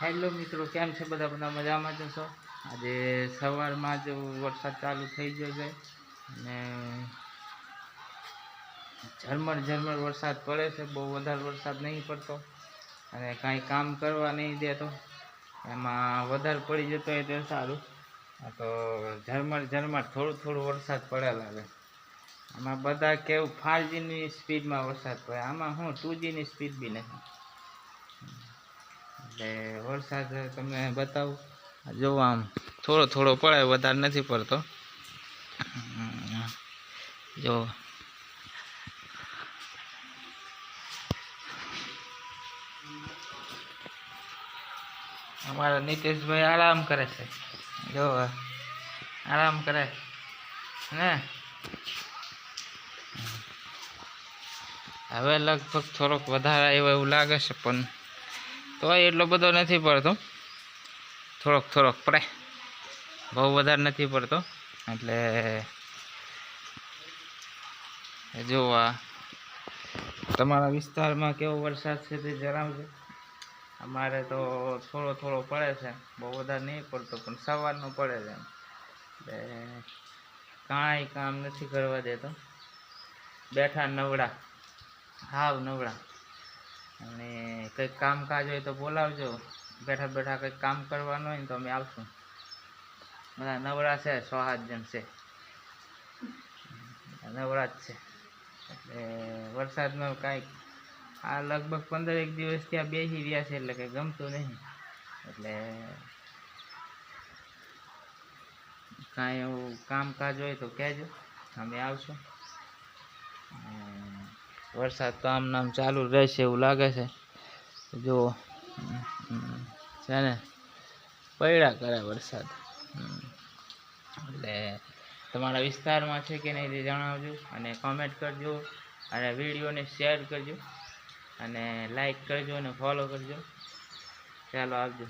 Hello મિત્રો, કેમ છે બધા? બધા મજામાં જ છો આજે સવારમાં જ વરસાદ ચાલુ થઈ ગયો છે અને ઝરમર ઝરમર વરસાદ પડે છે. બહુ વધારે વરસાદ નહીં પડતો અને કાંઈ કામ કરવા નહીં દેતો. એમાં વધારે પડી જતો હોય તો સારું. તો ઝરમર ઝરમર થોડું થોડું વરસાદ પડેલા લાગે આમાં બધા કેવું ફાઈવજીની સ્પીડમાં વરસાદ પડે. આમાં હું ટુ જીની સ્પીડ બી નથી. એટલે વરસાદ તમને બતાવું? જો જોવો આમ થોડો થોડો પડે વધારે નથી પડતો. જો. અમારા નીતિશભાઈ આરામ કરે છે. જો. આરામ કરે. ને હવે લગભગ થોડોક વધારે આવ્યો એવું લાગે છે પણ તોય એટલો બધો નથી પડતો. થોડોક થોડોક પડે. બહુ વધારે નથી પડતો. એટલે જોવા તમારા વિસ્તારમાં કેવો વરસાદ છે તે જણાવજો. અમારે તો થોડો થોડો પડે છે. બહુ વધારે નહીં પડતો, પણ સવારનો પડે છે. એટલે કાંઈ કામ નથી કરવા દેતો. બેઠા નવડા, હાવ નવડા. અને કંઈક કામકાજ હોય તો બોલાવજો. બેઠા બેઠા કંઈક કામ કરવાનું હોય ને તો અમે આવશું. બધા નવરા છે સો સાત જણ છે. નવરા જ છે. એટલે વરસાદમાં કાંઈક આ લગભગ પંદર એક દિવસ ત્યાં બેસી રહ્યા છે એટલે કંઈ ગમતું નહીં. એટલે કાંઈ એવું કામકાજ હોય તો કહેજો. અમે આવશું. વરસાદ તો આમ નામ ચાલુ રહેશે એવું લાગે છે. જો છે ને, પડ્યા કરે વરસાદ. એટલે તમારા વિસ્તારમાં છે કે નહીં તે જણાવજો અને કોમેન્ટ કરજો અને વિડીયોને શેર કરજો અને લાઈક કરજો અને ફોલો કરજો. ચાલો આવજો.